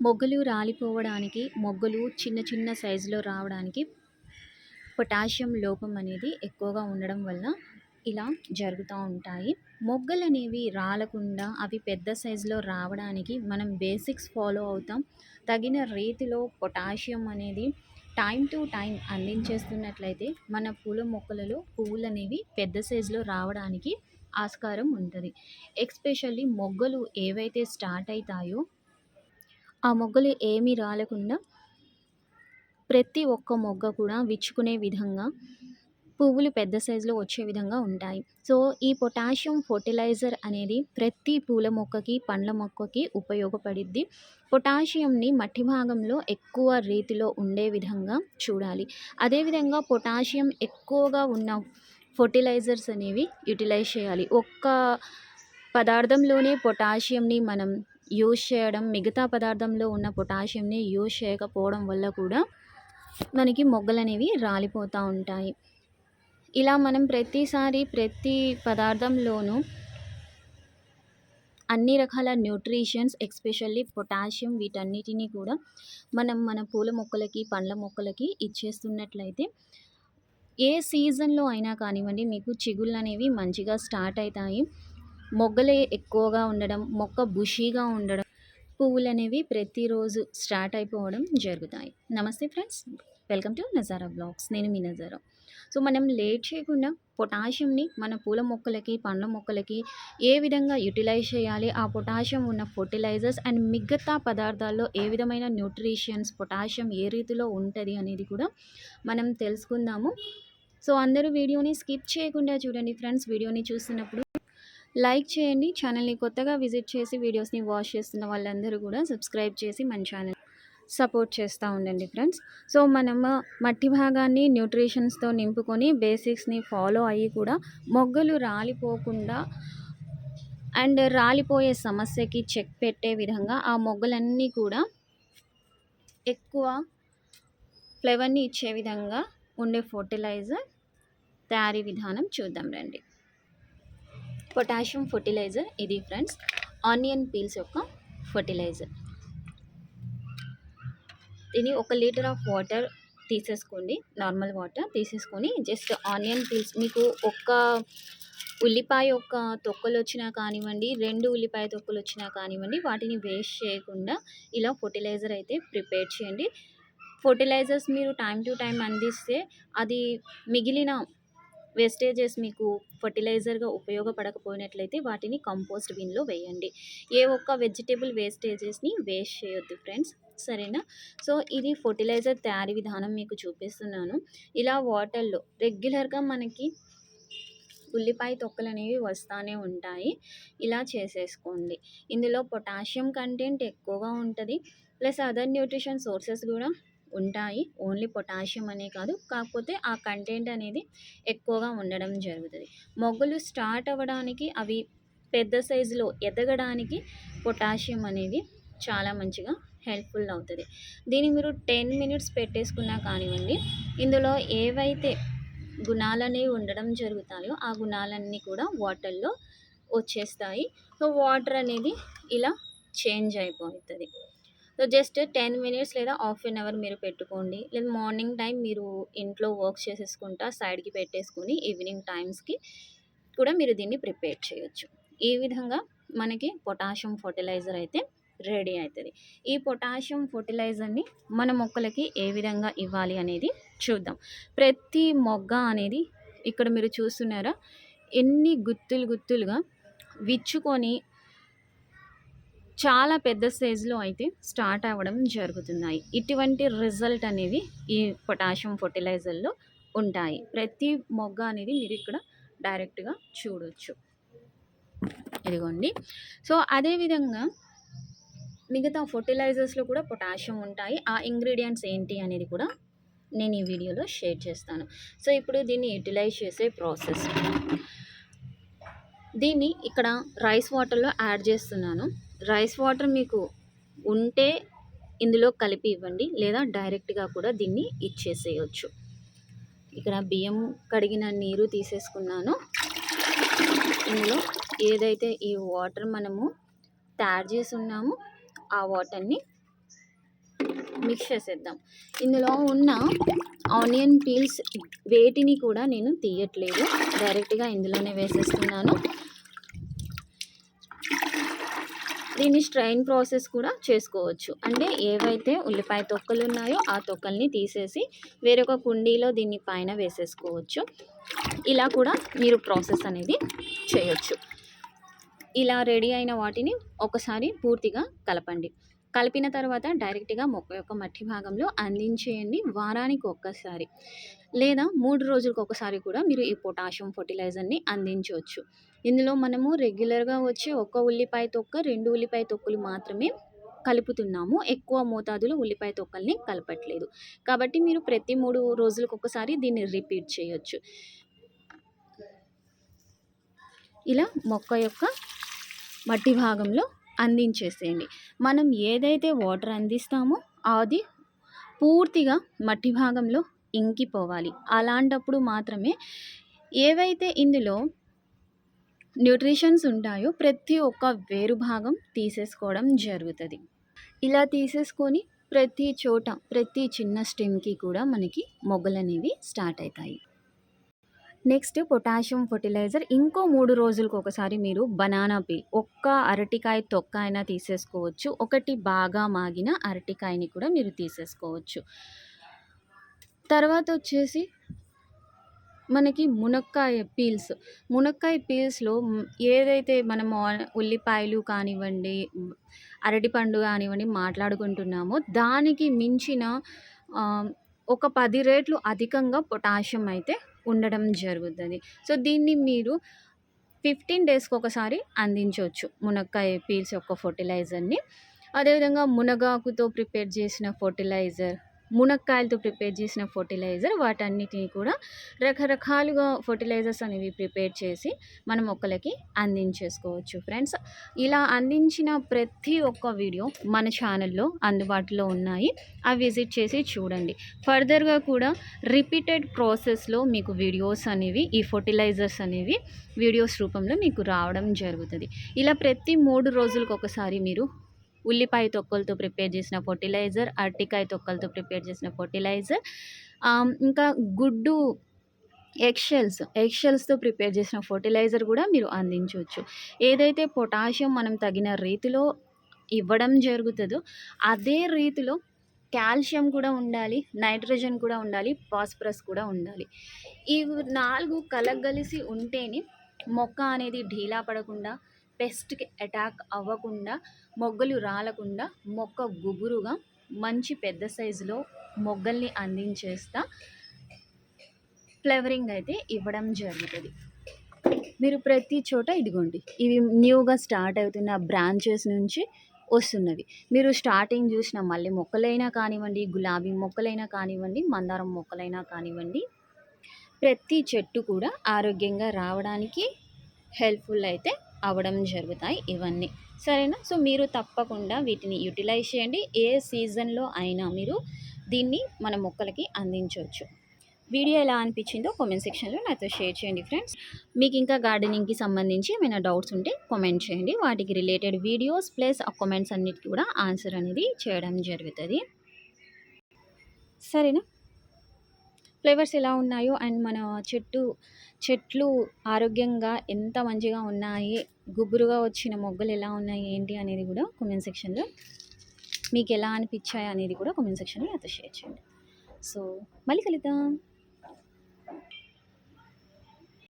మొగ్గలు రాలిపోవడానికి మొగ్గలు చిన్న చిన్న సైజులో రావడానికి పొటాషియం లోపం అనేది ఎక్కువగా ఉండడం వల్ల ఇలా జరుగుతూ ఉంటాయి. మొగ్గలు అనేవి రాలకుండా అవి పెద్ద సైజులో రావడానికి మనం బేసిక్స్ ఫాలో అవుతాం. తగిన రీతిలో పొటాషియం అనేది టైం టు టైం అందించేస్తున్నట్లయితే మన పూల మొక్కలలో పువ్వులు అనేవి పెద్ద సైజులో రావడానికి ఆస్కారం ఉంటుంది. ఎక్స్పెషల్లీ మొగ్గలు ఏవైతే స్టార్ట్ అవుతాయో ఆ మొగ్గలు ఏమీ రాలకుండా ప్రతి ఒక్క మొగ్గ కూడా విచ్చుకునే విధంగా పువ్వులు పెద్ద సైజులో వచ్చే విధంగా ఉంటాయి. సో ఈ పొటాషియం ఫర్టిలైజర్ అనేది ప్రతి పూల మొక్కకి పండ్ల మొక్కకి ఉపయోగపడిద్ది. పొటాషియంని మట్టి భాగంలో ఎక్కువ రీతిలో ఉండే విధంగా చూడాలి. అదేవిధంగా పొటాషియం ఎక్కువగా ఉన్న ఫర్టిలైజర్స్ అనేవి యూటిలైజ్ చేయాలి. ఒక్క పదార్థంలోనే పొటాషియంని మనం యూజ్ చేయడం మిగతా పదార్థంలో ఉన్న పొటాషియంని యూజ్ చేయకపోవడం వల్ల కూడా మనకి మొగ్గలు అనేవి రాలిపోతూ ఉంటాయి. ఇలా మనం ప్రతిసారి ప్రతి పదార్థంలోనూ అన్ని రకాల న్యూట్రిషన్స్ ఎక్స్పెషల్లీ పొటాషియం వీటన్నిటిని కూడా మనం మన పూల మొక్కలకి పండ్ల మొక్కలకి ఇచ్చేస్తున్నట్లయితే ఏ సీజన్లో అయినా కానివ్వండి మీకు చిగుళ్ళు అనేవి మంచిగా స్టార్ట్ అవుతాయి. మొగ్గలే ఎక్కువగా ఉండడం మొక్క బుషీగా ఉండడం పువ్వులు అనేవి ప్రతిరోజు స్టార్ట్ అయిపోవడం జరుగుతాయి. నమస్తే friends welcome to Nazara blogs. నేను మీ నజారా. సో మనం లేట్ చేయకుండా పొటాషియంని మన పూల మొక్కలకి పండ్ల మొక్కలకి ఏ విధంగా యూటిలైజ్ చేయాలి ఆ పొటాషియం ఉన్న ఫర్టిలైజర్స్ అండ్ మిగతా పదార్థాల్లో ఏ విధమైన న్యూట్రిషన్స్ పొటాషియం ఏ రీతిలో ఉంటుంది అనేది కూడా మనం తెలుసుకుందాము. సో అందరూ వీడియోని స్కిప్ చేయకుండా చూడండి ఫ్రెండ్స్. వీడియోని చూస్తున్నప్పుడు లైక్ చేయండి. ఛానల్ని కొత్తగా విజిట్ చేసి వీడియోస్ని వాచ్ చేస్తున్న వాళ్ళందరూ కూడా సబ్స్క్రైబ్ చేసి మన ఛానల్ సపోర్ట్ చేస్తూ ఉండండి ఫ్రెండ్స్. సో మనము మట్టి భాగాన్ని న్యూట్రిషన్స్తో నింపుకొని బేసిక్స్ని ఫాలో అయ్యి కూడా మొగ్గలు రాలిపోకుండా అండ్ రాలిపోయే సమస్యకి చెక్ పెట్టే విధంగా ఆ మొగ్గలన్నీ కూడా ఎక్కువ ఫ్లేవర్ని ఇచ్చే విధంగా ఉండే ఫర్టిలైజర్ తయారీ విధానం చూద్దాం రండి. Potassium fertilizer. ఇది ఫ్రెండ్స్ ఆనియన్ పీల్స్ యొక్క ఫర్టిలైజర్. దీన్ని ఒక లీటర్ ఆఫ్ వాటర్ తీసేసుకోండి. నార్మల్ వాటర్ తీసేసుకొని జస్ట్ ఆనియన్ పీల్స్. మీకు ఒక్క ఉల్లిపాయ యొక్క తొక్కలు వచ్చినా కానివ్వండి రెండు ఉల్లిపాయ తొక్కలు వచ్చినా కానివ్వండి వాటిని వేస్ట్ చేయకుండా ఇలా ఫర్టిలైజర్ అయితే ప్రిపేర్ చేయండి. ఫర్టిలైజర్స్ మీరు టైం టు టైం అందిస్తే అది మిగిలిన వేస్టేజెస్ మీకు ఫర్టిలైజర్గా ఉపయోగపడకపోయినట్లయితే వాటిని కంపోస్ట్ బిన్లో వేయండి. ఏ ఒక్క వెజిటేబుల్ వేస్టేజెస్ని వేస్ట్ చేయొద్దు ఫ్రెండ్స్. సరేనా? సో ఇది ఫర్టిలైజర్ తయారీ విధానం మీకు చూపిస్తున్నాను. ఇలా వాటర్లో రెగ్యులర్గా మనకి ఉల్లిపాయ తొక్కలు అనేవి వస్తూనే ఉంటాయి. ఇలా చేసేసుకోండి. ఇందులో పొటాషియం కంటెంట్ ఎక్కువగా ఉంటుంది. ప్లస్ అదర్ న్యూట్రిషన్ సోర్సెస్ కూడా ఉంటాయి. ఓన్లీ పొటాషియం అనే కాదు. కాకపోతే ఆ కంటెంట్ అనేది ఎక్కువగా ఉండడం జరుగుతుంది. మొగ్గలు స్టార్ట్ అవ్వడానికి అవి పెద్ద సైజులో ఎదగడానికి పొటాషియం అనేది చాలా మంచిగా హెల్ప్ఫుల్ అవుతుంది. దీన్ని మీరు టెన్ మినిట్స్ పెట్టేసుకున్నా కానివ్వండి ఇందులో ఏవైతే గుణాలనేవి ఉండడం జరుగుతాయో ఆ గుణాలన్నీ కూడా వాటర్లో వచ్చేస్తాయి. సో వాటర్ అనేది ఇలా చేంజ్ అయిపోతుంది. సో జస్ట్ టెన్ మినిట్స్ లేదా హాఫ్ అన్ అవర్ మీరు పెట్టుకోండి. లేదా మార్నింగ్ టైం మీరు ఇంట్లో వర్క్ చేసేసుకుంటా సైడ్కి పెట్టేసుకుని ఈవినింగ్ టైమ్స్కి కూడా మీరు దీన్ని ప్రిపేర్ చేయొచ్చు. ఈ విధంగా మనకి పొటాషియం ఫర్టిలైజర్ అయితే రెడీ అవుతుంది ఈ పొటాషియం ఫర్టిలైజర్ని మన మొక్కలకి ఏ విధంగా ఇవ్వాలి అనేది చూద్దాం. ప్రతి మొగ్గ అనేది ఇక్కడ మీరు చూస్తున్నారా? ఎన్ని గుత్తులు గుత్తులుగా విచ్చుకొని చాలా పెద్ద సైజులో అయితే స్టార్ట్ అవ్వడం జరుగుతున్నాయి. ఇటువంటి రిజల్ట్ అనేవి ఈ పొటాషియం ఫర్టిలైజర్లో ఉంటాయి. ప్రతి మొగ్గ అనేది మీరు ఇక్కడ డైరెక్ట్గా చూడొచ్చు. ఇదిగోండి. సో అదేవిధంగా మిగతా ఫర్టిలైజర్స్లో కూడా పొటాషియం ఉంటాయి. ఆ ఇంగ్రీడియంట్స్ ఏంటి అనేది కూడా నేను ఈ వీడియోలో షేర్ చేస్తాను. సో ఇప్పుడు దీన్ని యూటిలైజ్ చేసే ప్రాసెస్. దీన్ని ఇక్కడ రైస్ వాటర్లో యాడ్ చేస్తున్నాను. రైస్ వాటర్ మీకు ఉంటే ఇందులో కలిపి ఇవ్వండి లేదా డైరెక్ట్గా కూడా దీన్ని ఇచ్చేసేయచ్చు. ఇక్కడ బియ్యం కడిగిన నీరు తీసేసుకున్నాను. ఇందులో ఏదైతే ఈ వాటర్ మనము తయారు చేసి ఉన్నామో ఆ వాటర్ని మిక్స్ చేసేద్దాం. ఇందులో ఉన్న ఆనియన్ పీల్స్ వేటిని కూడా నేను తీయట్లేదు. డైరెక్ట్గా ఇందులోనే వేసేస్తున్నాను. దీన్ని స్ట్రైన్ ప్రాసెస్ కూడా చేసుకోవచ్చు. అంటే ఏవైతే ఉల్లిపాయ తొక్కలు ఉన్నాయో ఆ తొక్కల్ని తీసేసి వేరొక కుండీలో దీన్ని పైన వేసేసుకోవచ్చు. ఇలా కూడా మీరు ప్రాసెస్ అనేది చేయొచ్చు. ఇలా రెడీ అయిన వాటిని ఒకసారి పూర్తిగా కలపండి. కలిపిన తర్వాత డైరెక్ట్గా మొక్క యొక్క మట్టి భాగంలో అందించేయండి. వారానికి ఒక్కసారి. లేదా మూడు రోజులకు ఒకసారి కూడా మీరు ఈ పొటాషియం ఫర్టిలైజర్ని అందించవచ్చు. ఇందులో మనము రెగ్యులర్గా వచ్చే ఒక్క ఉల్లిపాయ తొక్క రెండు ఉల్లిపాయ తొక్కలు మాత్రమే కలుపుతున్నాము. ఎక్కువ మోతాదులో ఉల్లిపాయ తొక్కల్ని కలపట్లేదు. కాబట్టి మీరు ప్రతి మూడు రోజులకు ఒకసారి దీన్ని రిపీట్ చేయొచ్చు. ఇలా మొక్క యొక్క మట్టి భాగంలో అందించేసేయండి. మనం ఏదైతే వాటర్ అందిస్తామో అది పూర్తిగా మట్టి భాగంలో ఇంకిపోవాలి. అలాంటప్పుడు మాత్రమే ఏవైతే ఇందులో న్యూట్రిషన్స్ ఉంటాయో ప్రతి ఒక్క వేరు భాగం తీసేసుకోవడం జరుగుతుంది. ఇలా తీసేసుకొని ప్రతి చోట ప్రతి చిన్న స్టెమ్కి కూడా మనకి మొగ్గలు అనేవి స్టార్ట్ అవుతాయి నెక్స్ట్ పొటాషియం ఫర్టిలైజర్. ఇంకో మూడు రోజులకు ఒకసారి మీరు బనానా పీల్ ఒక్క అరటికాయ తొక్క అయినా తీసేసుకోవచ్చు. ఒకటి బాగా మాగిన అరటికాయని కూడా మీరు తీసేసుకోవచ్చు. తర్వాత వచ్చేసి మనకి మునక్కాయ పీల్స్. మునక్కాయ పీల్స్లో ఏదైతే మనము ఉల్లిపాయలు కానివ్వండి అరటిపండు కానివ్వండి మాట్లాడుకుంటున్నామో దానికి మించిన ఒక పది రేట్లు అధికంగా పొటాషియం అయితే ఉండడం జరుగుతుంది. సో దీన్ని మీరు ఫిఫ్టీన్ డేస్కి ఒకసారి అందించవచ్చు మునక్కాయ పీల్స్ యొక్క ఫర్టిలైజర్ని. అదేవిధంగా మునగాకుతో ప్రిపేర్ చేసిన ఫర్టిలైజర్ మునక్కాయలతో ప్రిపేర్ చేసిన ఫర్టిలైజర్ వాటన్నిటిని కూడా రకరకాలుగా ఫర్టిలైజర్స్ అనేవి ప్రిపేర్ చేసి మన మొక్కలకి అందించేసుకోవచ్చు. ఫ్రెండ్స్ ఇలా అందించిన ప్రతి ఒక్క వీడియో మన ఛానల్లో అందుబాటులో ఉన్నాయి. అవి విజిట్ చేసి చూడండి. ఫర్దర్గా కూడా రిపీటెడ్ ప్రాసెస్లో మీకు వీడియోస్ అనేవి ఈ ఫర్టిలైజర్స్ అనేవి వీడియోస్ రూపంలో మీకు రావడం జరుగుతుంది. ఇలా ప్రతి మూడు రోజులకు ఒకసారి మీరు ఉల్లిపాయ తొక్కలతో ప్రిపేర్ చేసిన ఫర్టిలైజర్ అరటికాయ తొక్కలతో ప్రిపేర్ చేసిన ఫర్టిలైజర్ ఇంకా గుడ్డు ఎగ్షెల్స్ ఎగ్షెల్స్తో ప్రిపేర్ చేసిన ఫర్టిలైజర్ కూడా మీరు అందించవచ్చు. ఏదైతే పొటాషియం మనం తగిన రీతిలో ఇవ్వడం జరుగుతుందో అదే రీతిలో కాల్షియం కూడా ఉండాలి నైట్రోజన్ కూడా ఉండాలి ఫాస్ఫరస్ కూడా ఉండాలి. ఇవి నాలుగు కలగలిసి ఉంటేనే మొక్క అనేది ఢీలా పడకుండా పెస్ట్కి అటాక్ అవ్వకుండా మొగ్గలు రాలకుండా మొక్క గుబురుగా మంచి పెద్ద సైజులో మొగ్గల్ని అందించేస్తా ఫ్లేవరింగ్ అయితే ఇవ్వడం జరుగుతుంది. మీరు ప్రతి చోట ఇదిగోండి ఇవి న్యూగా స్టార్ట్ అవుతున్న బ్రాంచెస్ నుంచి వస్తున్నవి. మీరు స్టార్టింగ్ చూసిన మళ్ళీ మొక్కలైనా కానివ్వండి గులాబీ మొక్కలైనా కానివ్వండి మందారం మొక్కలైనా కానివ్వండి ప్రతి చెట్టు కూడా ఆరోగ్యంగా రావడానికి హెల్ప్ఫుల్ అయితే అవడం జరుగుతాయి ఇవన్నీ. సరేనా? సో మీరు తప్పకుండా వీటిని యూటిలైజ్ చేయండి. ఏ సీజన్లో అయినా మీరు దీన్ని మన మొక్కలకి అందించవచ్చు. వీడియో ఎలా అనిపించిందో కామెంట్ సెక్షన్లో నాతో షేర్ చేయండి ఫ్రెండ్స్. మీకు ఇంకా గార్డెనింగ్కి సంబంధించి ఏమైనా డౌట్స్ ఉంటే కామెంట్ చేయండి. వాటికి రిలేటెడ్ వీడియోస్ ప్లస్ ఆ కామెంట్స్ అన్నిటికీ కూడా ఆన్సర్ అనేది చేయడం జరుగుతుంది. సరేనా? ఫ్లేవర్స్ ఎలా ఉన్నాయో అండ్ మన చెట్టు చెట్లు ఆరోగ్యంగా ఎంత మంచిగా ఉన్నాయి గుబురుగా వచ్చిన మొగ్గలు ఎలా ఉన్నాయి ఏంటి అనేది కూడా కామెంట్ సెక్షన్లో మీకు ఎలా అనిపించాయి అనేది కూడా కామెంట్ సెక్షన్లో నాతో షేర్ చేయండి. సో మళ్ళీ కలుద్దాం.